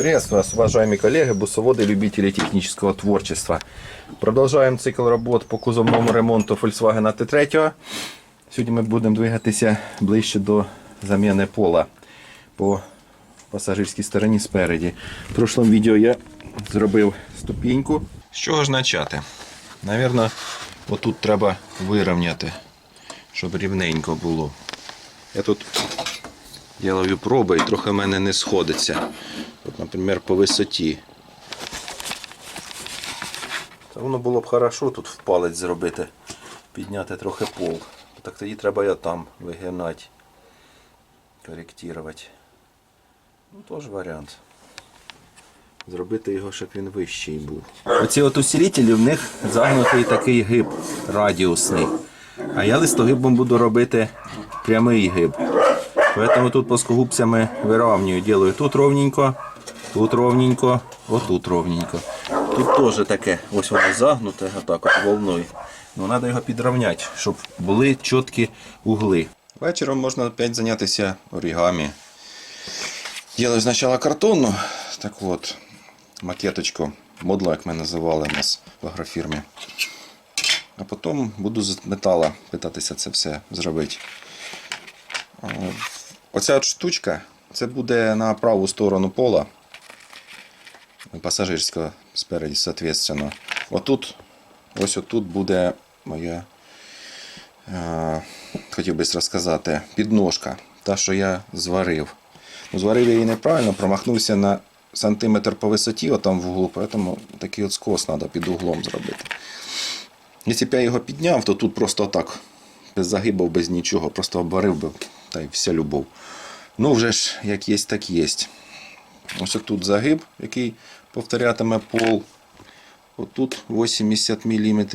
Приветствую вас, уважаемые коллеги, бусоводы, любители технического творчества. Продовжуємо цикл робот по кузовному ремонту Volkswagen T3. Сьогодні ми будемо двигатися ближче до заміни пола по пасажирській стороні спереді. В прошлому відео я зробив ступіньку. З чого ж почати? Навірно, отут треба вирівняти, щоб рівненько було. Я тут Ділаю проби і трохи в мене не сходиться. От, наприклад, по висоті. Та воно було б хорошо тут в палець зробити, підняти трохи пол. Так тоді треба я там вигинати, коректувати. Ну, теж варіант. Зробити його, щоб він вищий був. Оці от усилителі, в них загнутий такий гиб радіусний. А я листогибом буду робити прямий гиб. Поэтому тут плоскогубцями выравниваю. Делаю тут ровненько, тут ровненько, отут ровненько. Тут теж таке, ось воно загнуте, отак от волною. Ну, треба його підрівняти, щоб були чіткі угли. Вечором можна опять зайнятися орігамі. Ділаю спочатку картонну, так от, макеточку, модло, як ми називали у нас в агрофірмі. А потім буду з метала питатися це все зробити. Оця штучка, це буде на праву сторону пола. Пасажирського спереді, соответственно. Отут, ось отут буде моя, е, хотів би розказати, підножка. Та, що я зварив. Ну, зварив я її неправильно, промахнувся на сантиметр по висоті, отам в углу, тому такий от скос треба під углом зробити. Якщо б я його підняв, то тут просто так, без загибів, без нічого, просто обварив би та й вся любов. Ну, вже ж, як є, так є. Ось тут загиб, який повторятиме пол. Отут 80 мм.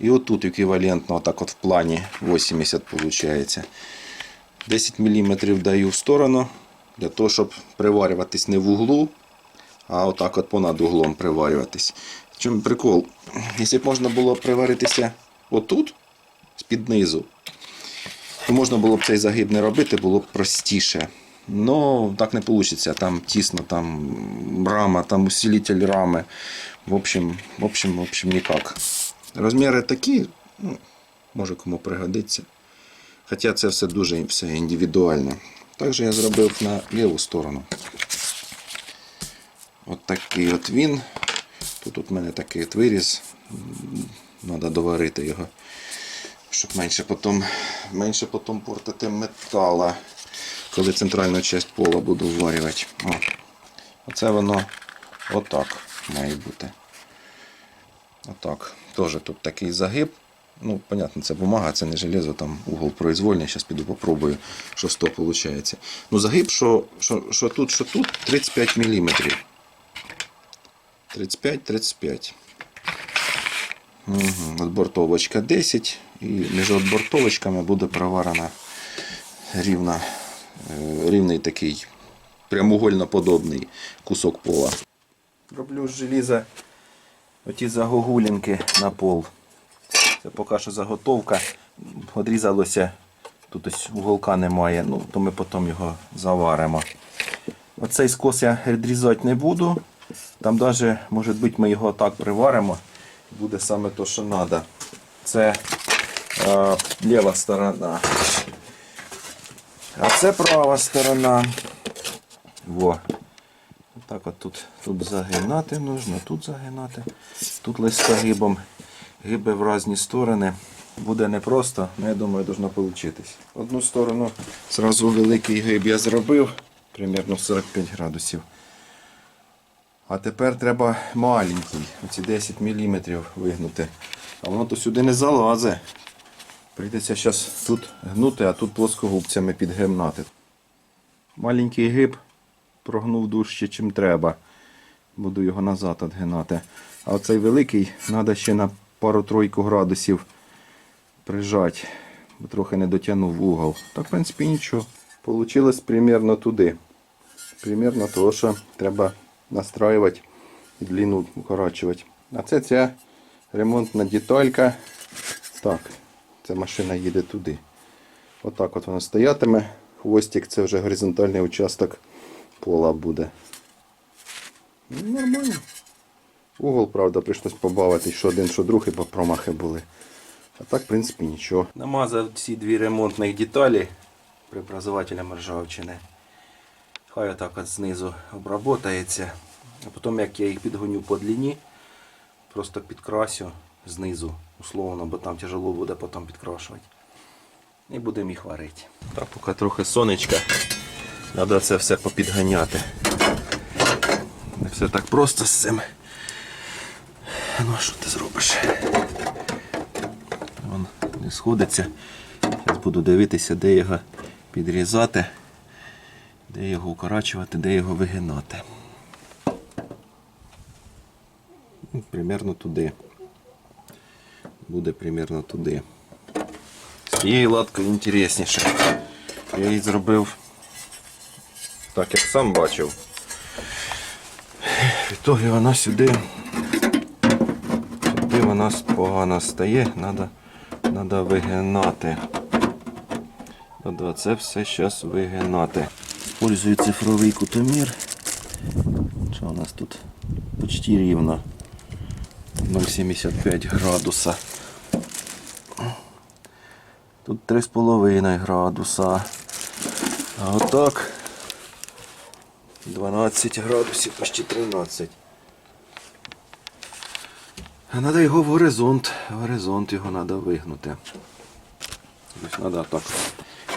І отут еквівалентно, отак от в плані 80 виходить. 10 мм даю в сторону, для того, щоб приварюватись не в углу, а отак от понад углом приварюватись. Чому прикол? Якщо б можна було приваритися отут, з-під низу, то можна було б цей загиб не робити, було б простіше. Ну, так не вийде. Там тісно, там рама, там усилитель рами. В общем, в общем, в общем, ніяк. Розміри такі, ну, може кому пригодиться. Хоча це все дуже все індивідуально. Також я зробив на ліву сторону. От такий от він. Тут в мене такий от виріз. Треба доварити його щоб менше потім, менше потім портити метала, коли центральну частину пола буду вварювати. О. Оце воно отак має бути. Отак. Теж тут такий загиб. Ну, понятно, це бумага, це не железо, там угол произвольний. Зараз піду попробую, що з того виходить. Ну, загиб, що, що, що тут, що тут 35 мм. 35-35. Угу. От 10 і між бортовочками буде проварена рівна, е, рівний такий прямоугольно подобний кусок пола. Роблю з желіза оті загогулінки на пол. Це поки що заготовка. Одрізалося, тут ось уголка немає, ну, то ми потім його заваримо. Оцей скос я відрізати не буду. Там навіть, може бути, ми його так приваримо буде саме то, що треба. Це е, ліва сторона. А це права сторона. Во. Так от тут, тут загинати нужно, тут загинати. Тут листогибом. Гиби в різні сторони. Буде непросто, але я думаю, должно вийти. Одну сторону зразу великий гиб я зробив, примерно 45 градусів. А тепер треба маленький, оці 10 мм вигнути. А воно то сюди не залазить. Прийдеться зараз тут гнути, а тут плоскогубцями підгимнати. Маленький гиб прогнув дужче, чим треба. Буду його назад відгинати. А оцей великий треба ще на пару-тройку градусів прижати, бо трохи не дотягнув угол. Так, в принципі, нічого. Получилось примерно туди. Примерно того, що треба настраювати і длину укорочувати. А це ця ремонтна деталька. Так, ця машина їде туди. Отак от вона стоятиме. Хвостик це вже горизонтальний участок пола буде. Ну, нормально. Угол, правда, прийшлось побавити, що один, що другий, бо промахи були. А так, в принципі, нічого. Намазав ці дві ремонтних деталі преобразователем ржавчини. Хай отак от знизу обработається. А потім, як я їх підгоню по длині, просто підкрасю знизу, условно, бо там тяжело буде потім підкрашувати. І будемо їх варити. Так, поки трохи сонечка. Треба це все попідганяти. Не все так просто з цим. Ну, а що ти зробиш? Вон не сходиться. Зараз буду дивитися, де його підрізати, де його укорачувати, де його вигинати. Ну, Примерно туди. Буде примерно туди. З цією латкою інтересніше. Я її зробив так, як сам бачив. В ітогі вона сюди. Сюди вона погано стає, треба надо вигинати. Треба це все зараз вигинати. Использую цифровий кутомір. Що у нас тут? Почти рівно. 0,75 градуса. Тут 3,5 градуса. А отак 12 градусів, почти 13. А треба його в горизонт. В горизонт його треба вигнути. Ось треба так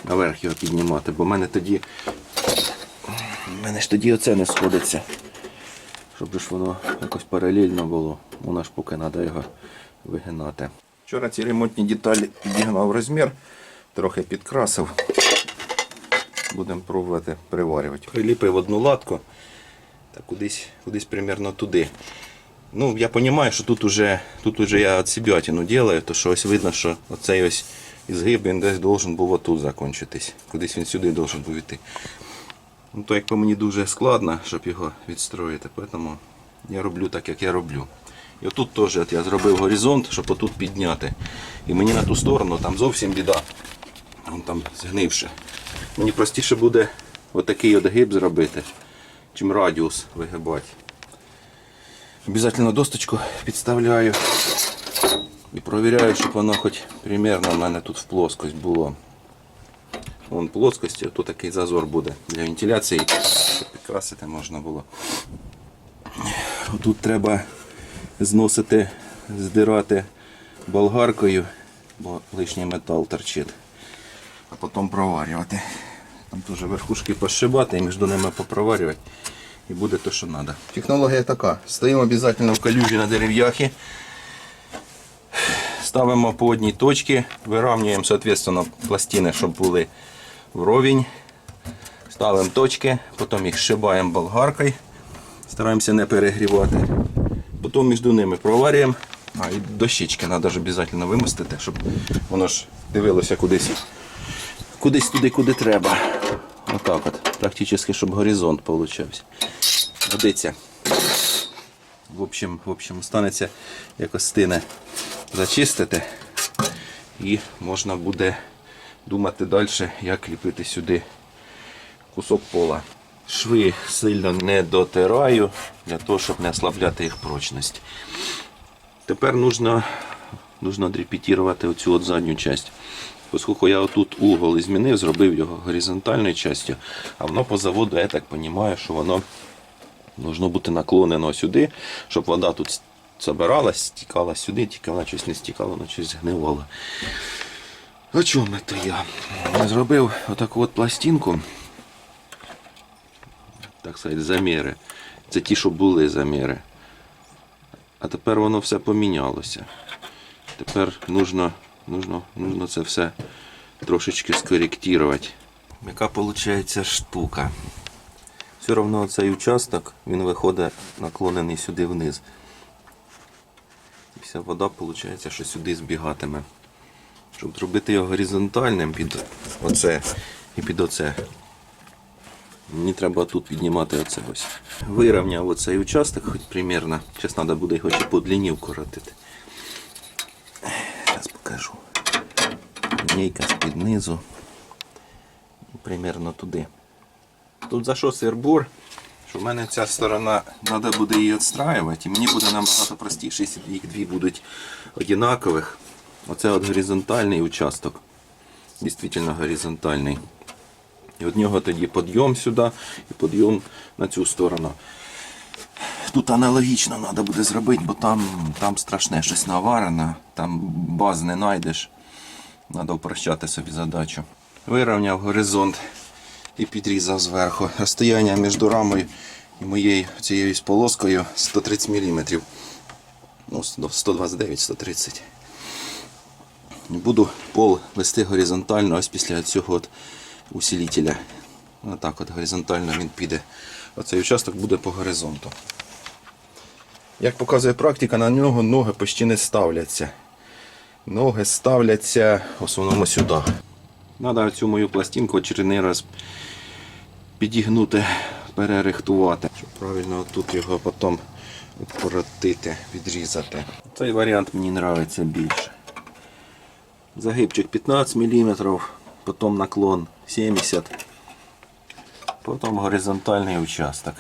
наверх його піднімати, бо в мене тоді. В мене ж тоді оце не сходиться. Щоб ж воно якось паралельно було. Воно ж поки треба його вигинати. Вчора ці ремонтні деталі підігнав розмір, трохи підкрасив. Будемо пробувати приварювати. Приліпив одну латку та кудись, кудись примерно туди. Ну, я розумію, що тут уже, тут уже я от себятину делаю, то що ось видно, що оцей ось ізгиб він десь должен був отут закінчитись. Кудись він сюди должен був йти. Ну, то як мені дуже складно, щоб його відстроїти, тому я роблю так, як я роблю. І отут теж от я зробив горизонт, щоб отут підняти. І мені на ту сторону там зовсім біда. Вон там згнивше. Мені простіше буде отакий от гиб зробити, чим радіус вигибати. Обязательно досточку підставляю і провіряю, щоб воно хоч примерно в мене тут в плоскость було. Вон плоскості, то такий зазор буде для вентиляції, щоб підкрасити можна було. Тут треба зносити, здирати болгаркою, бо лишній метал торчить, а потім проварювати. Там теж верхушки пошибати і між ними попроварювати. І буде те, що треба. Технологія така. Стоїмо обов'язково в калюжі на дерев'яхі. Ставимо по одній точці, вирівнюємо пластини, щоб були вровень. Ставимо точки, потім їх шибаємо болгаркою. Стараємося не перегрівати. Потім між ними проварюємо. А, і дощечки треба ж обов'язково вимостити, щоб воно ж дивилося кудись, кудись туди, куди треба. Отак от. Практично, щоб горизонт получався. Годиться. В общем, в общем, станеться якось стине зачистити. І можна буде думати далі, як ліпити сюди кусок пола. Шви сильно не дотираю, для того, щоб не ослабляти їх прочність. Тепер нужно, нужно отрепетувати оцю от задню частину. Оскільки я отут угол і змінив, зробив його горизонтальною частю, а воно по заводу, я так розумію, що воно должно бути наклонено сюди, щоб вода тут збиралась, стікала сюди, тільки вона щось не стікала, вона щось згнивала. О чому то я? Я зробив отаку от пластинку, так сказати, заміри. Це ті, що були заміри. А тепер воно все помінялося. Тепер нужно, нужно, нужно це все трошечки скоректувати. Яка виходить штука? Все одно цей участок він виходить наклонений сюди вниз. І вся вода виходить, що сюди збігатиме. Щоб зробити його горизонтальним під оце і під оце. Мені треба тут піднімати оце ось. Вирівняв оцей участок хоч примерно. Зараз треба буде його по длині вкоротити. Зараз покажу. Лінійка з-під низу. Примерно туди. Тут за що сирбур, що в мене ця сторона, треба буде її відстраювати, і мені буде набагато простіше, якщо їх дві будуть однакових. Оце от горизонтальний участок. Дійсно горизонтальний. І від нього тоді підйом сюди і підйом на цю сторону. Тут аналогічно треба буде зробити, бо там, там страшне щось наварено, там баз не знайдеш. Треба упрощати собі задачу. Вирівняв горизонт і підрізав зверху. Розстояння між рамою і моєю цією полоскою 130 мм. Ну, 129-130. Буду пол вести горизонтально ось після цього от усилителя. Отак от горизонтально він піде. Оцей участок буде по горизонту. Як показує практика, на нього ноги почти не ставляться. Ноги ставляться в основному сюди. Треба цю мою пластинку очередний раз підігнути, перерихтувати, щоб правильно тут його потім укоротити, відрізати. Цей варіант мені подобається більше. Загибчик 15 мм, потім наклон 70 потім горизонтальний участок.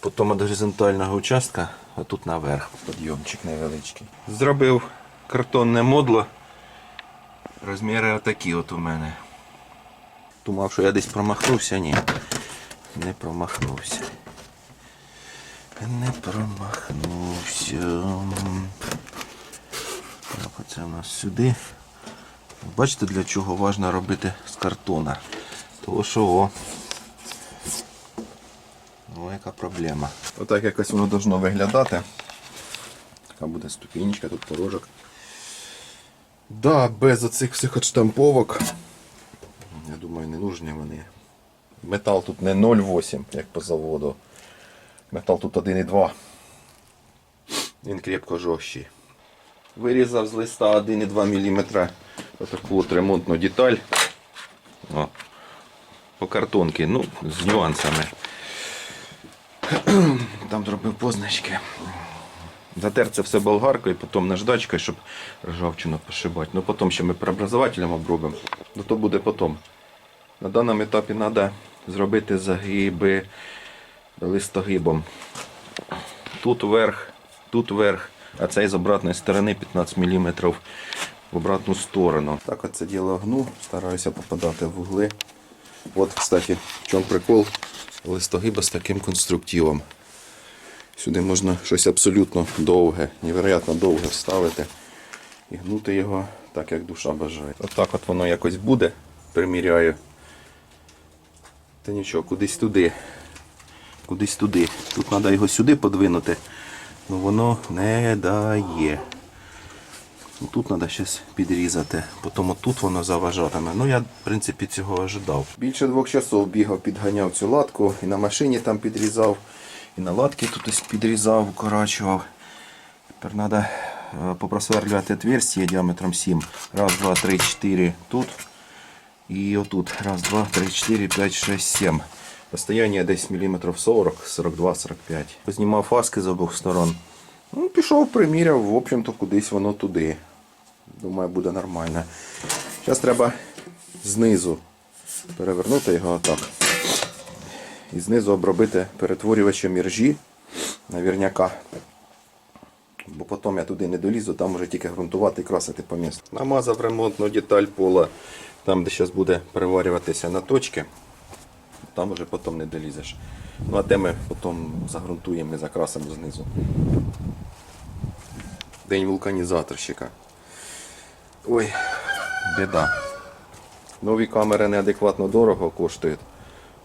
Потім від горизонтального участка, а тут наверх підйомчик невеличкий. Зробив картонне модло. Розміри отакі от у мене. Думав, що я десь промахнувся, ні. Не промахнувся. Не промахнувся. Оце у нас сюди. Бачите, для чого важливо робити з картона? Того що о. О, яка проблема. Отак якось воно должно виглядати. Така буде ступінечка, тут порожок. Да, без оцих всіх отштамповок. Я думаю, не нужні вони. Метал тут не 0,8, як по заводу. Метал тут 1,2. Він крепко жорсткий. Вирізав з листа 1,2 мм отаку от ремонтну деталь. О, по картонці, ну, з нюансами. Там зробив позначки. Затер це все болгаркою, потім наждачкою, щоб ржавчину пошибати. Ну потім ще ми преобразователем обробимо. Ну то буде потім. На даному етапі треба зробити загиби листогибом. Тут вверх, тут вверх, а цей з обратної сторони 15 мм в обратну сторону. Так це діло гну, стараюся попадати в угли. От, кстати, в чому прикол листогиба з таким конструктивом. Сюди можна щось абсолютно довге, невероятно довге вставити і гнути його так, як душа бажає. Отак от воно якось буде, приміряю. Та нічого, кудись туди. Кудись туди. Тут треба його сюди подвинути, але воно не дає. Ну, Тут треба щось підрізати, потім отут воно заважатиме. Ну я в принципі цього ожидав. Більше двох часов бігав, підганяв цю латку, і на машині там підрізав, і на латки тут ось підрізав, укорачував. Тепер треба попросверлювати отверстие діаметром 7. Раз, два, три, чотири тут. І отут. Раз, два, три, чотири, п'ять, шесть, сім. Розстояння десь міліметрів 40, 42, 45. Познімав фаски з обох сторон. Ну, пішов, приміряв, в общем-то, кудись воно туди. Думаю, буде нормально. Зараз треба знизу перевернути його отак. І знизу обробити перетворювачем іржі на вірняка. Бо потім я туди не долізу, там вже тільки ґрунтувати і красити по місту. Намазав ремонтну деталь пола, там де зараз буде переварюватися на точки. Там вже потім не долізеш. Ну а де ми потім загрунтуємо і закрасимо знизу. День вулканізаторщика. Ой, біда. Нові камери неадекватно дорого коштують,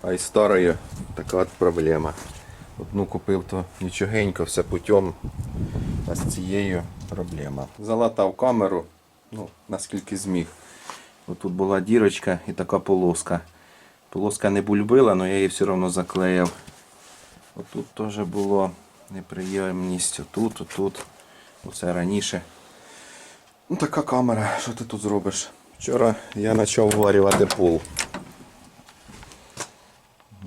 а із старої така от проблема. Одну купив, то нічогенько, все путем, а з цією проблема. Залатав камеру, ну, наскільки зміг. От тут була дірочка і така полоска. Полоска не бульбила, але я її все одно заклеїв. Отут теж було неприємність. Отут, отут. Оце раніше. Ну така камера, що ти тут зробиш? Вчора я почав варювати пол.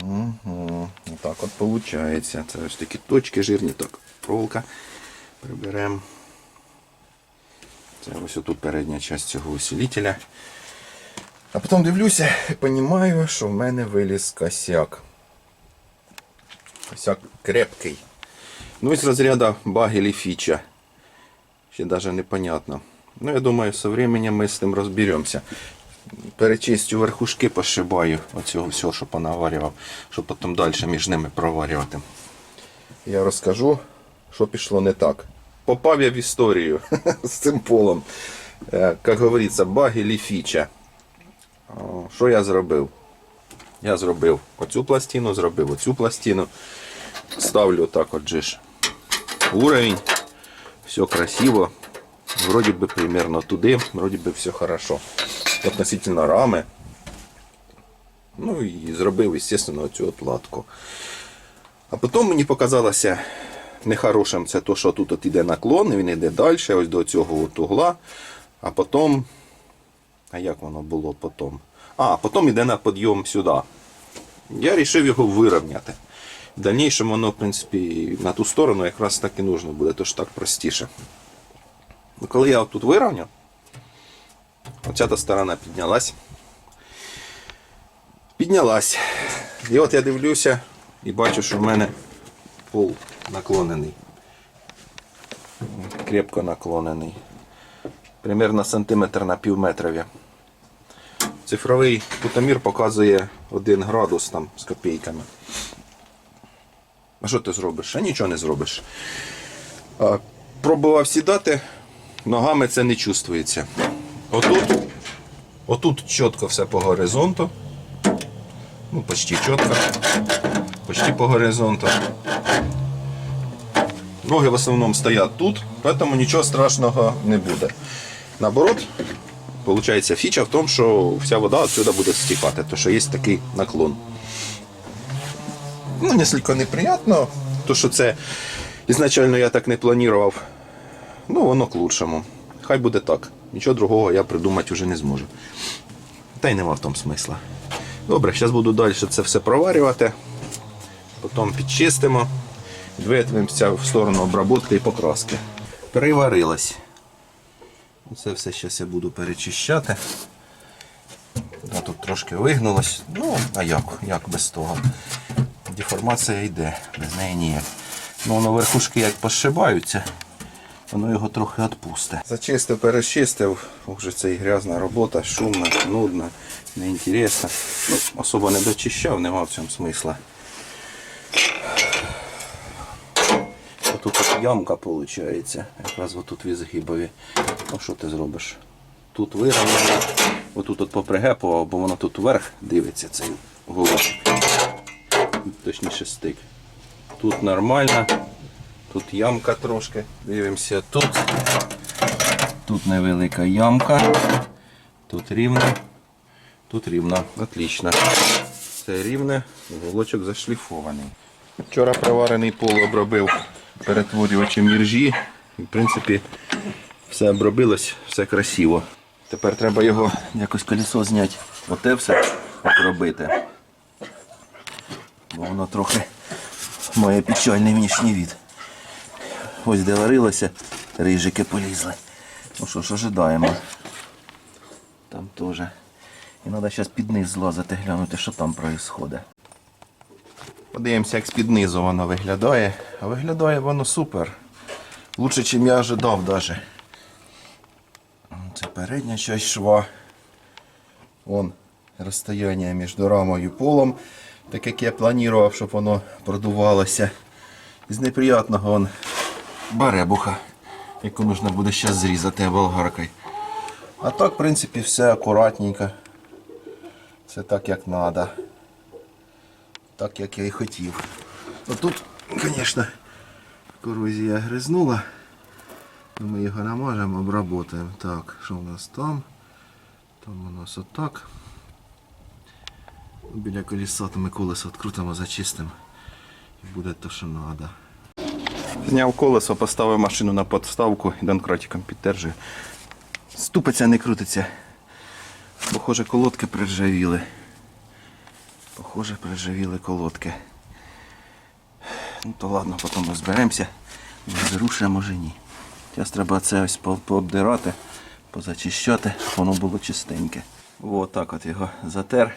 Угу. Так от виходить. Це ось такі точки жирні. Так, проволока приберемо. Це ось тут передня частина цього усилителя. А потім дивлюся і розумію, що в мене виліз косяк. Ось крепкий. Ну, із розряду багель і фіча. Ще навіть непонятно. Ну, я думаю, со временем ми з тим розберемося. Перечистю верхушки пошибаю оцього всього, що понаварював, щоб потім далі між ними проварювати. Я розкажу, що пішло не так. Попав я в історію з цим полом. Е, Як говориться, багель і фіча. Що я зробив? Я зробив оцю пластину, зробив оцю пластину. Ставлю так от ж уровень. Все красиво. Вроде бы примерно туди, вроде бы все хорошо. Относительно рами. Ну і зробив, естественно, цю отладку. А потім мені показалося нехорошим це то, що тут от іде наклон, і він йде далі, ось до цього от угла. А потім. А як воно було потім? А, потім йде на підйом сюди. Я вирішив його вирівняти. В дальнейшем воно, в принципі, на ту сторону якраз так і нужно буде, тож так простіше. Ну, коли я тут вирівняв, оця та сторона піднялась. Піднялась. І от я дивлюся і бачу, що в мене пол наклонений. Крепко наклонений. Примерно сантиметр на пів метрові. Цифровий кутомір показує 1 градус там з копійками. А що ти зробиш? А нічого не зробиш. А, пробував сідати, ногами це не чувствується. Отут, отут чітко все по горизонту. Ну, почти чітко. Почти по горизонту. Ноги в основному стоять тут, тому нічого страшного не буде. Наоборот, Получається, фіча в тому, що вся вода отсюда буде стікати, тому що є такий наклон. Ну, несколько неприятно, то що це ізначально я так не планував. Ну, воно к лучшому. Хай буде так. Нічого другого я придумати вже не зможу. Та й нема в тому смисла. Добре, зараз буду далі це все проварювати. Потім підчистимо, двигнемося в сторону обробки і покраски. Приварилось. Це все зараз я буду перечищати. Тут трошки вигнулось. Ну, а як? Як без того? Деформація йде, без неї ніяк. Ну, воно верхушки як пошибаються, воно його трохи відпусте. Зачистив, перечистив, вже це і грязна робота, шумна, нудна, неінтересна. Ну, особо не дочищав, нема в цьому смисла. Тут от ямка виходить, якраз отут в ізгибові. Ну що ти зробиш? Тут вирівняно, отут от попригепував, бо воно тут вверх дивиться цей голочок. Точніше стик. Тут нормально, тут ямка трошки. Дивимося тут. Тут невелика ямка. Тут рівно. Тут рівно. Отлично. Це рівне, голочок зашліфований. Вчора приварений пол обробив перетворювачем іржі. І, В принципі, все обробилось, все красиво. Тепер треба його якось колесо зняти. Оте все обробити. Бо воно трохи має печальний внішній від. Ось де варилося, рижики полізли. Ну що ж, ожидаємо. Там теж. І треба зараз під низ злазити, глянути, що там відбувається. Подивимося, як з-під низу воно виглядає. А виглядає воно супер. Лучше, ніж я ожидав навіть. Це передня часть шва. Вон розстояння між рамою і полом. Так як я планував, щоб воно продувалося. З неприятного вон баребуха, яку потрібно буде зараз зрізати болгаркою. А так, в принципі, все акуратненько. Все так, як треба. Так, як я і хотів. Ну тут, звісно, корозія гризнула. Ну, Ми його намажемо, обработаємо. Так, що у нас там? Там у нас отак. Біля колеса то ми колесо відкрутимо, зачистимо. І буде те, що треба. Зняв колесо, поставив машину на подставку і донкратиком підтержую. Ступиця не крутиться. Похоже, колодки приржавіли. Похоже, приржавіли колодки. Ну то ладно, потім розберемося. Зруше, може ні. Зараз треба це ось пообдирати, позачищати, щоб воно було чистеньке. Ось так от його затер.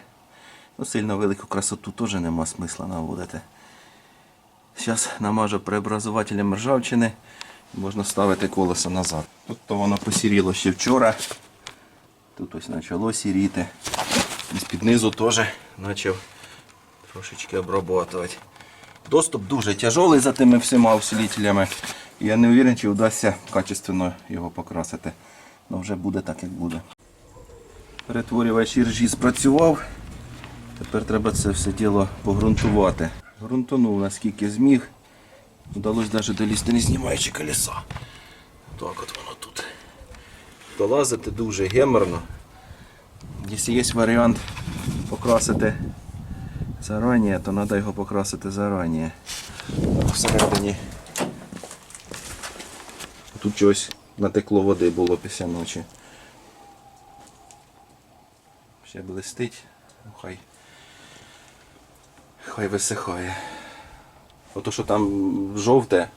Ну, сильно велику красоту теж нема смисла наводити. Зараз намажу преобразувателем ржавчини. Можна ставити колесо назад. Тут то воно посіріло ще вчора. Тут ось почало сіріти. І з-під низу теж почав трошечки обрабатувати. Доступ дуже тяжелий за тими всіма усилителями. Я не уверен, чи вдасться качественно його покрасити. Ну вже буде так, як буде. Перетворювач іржі спрацював. Тепер треба це все діло погрунтувати. Грунтанув наскільки зміг. Вдалося навіть долізти, не знімаючи колеса. Так от воно тут. Долазити дуже геморно. Якщо є варіант покрасити зарані, то треба його покрасити зарані. Всередині тут щось натекло води було після ночі. Ще блистить, ну, хай. Хай висихає. Ото що там жовте,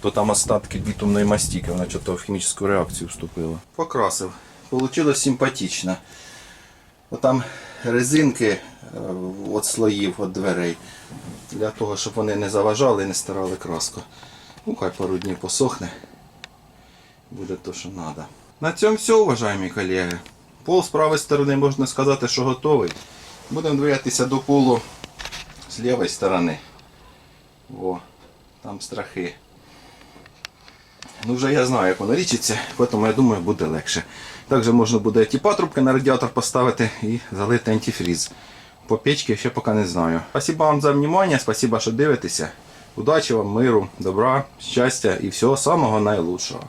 то там остатки бітумної мастіки, вона чого в хімічну реакцію вступила. Покрасив. Получилось симпатично. Там резинки е, від слоїв, від дверей. Для того, щоб вони не заважали і не стирали краску. Ну, хай пару днів посохне. Буде то, що треба. На цьому все, уважаемі колеги. Пол з правої сторони можна сказати, що готовий. Будемо двигатися до полу з лівої сторони. О, там страхи. Ну вже я знаю, як воно річиться, тому я думаю, буде легше. Також можна буде ті патрубки на радіатор поставити і залити антифріз. По печці ще поки не знаю. Спасибо вам за внимание, спасибо, що дивитеся. Удачі вам, миру, добра, щастя і всього самого найлучшого.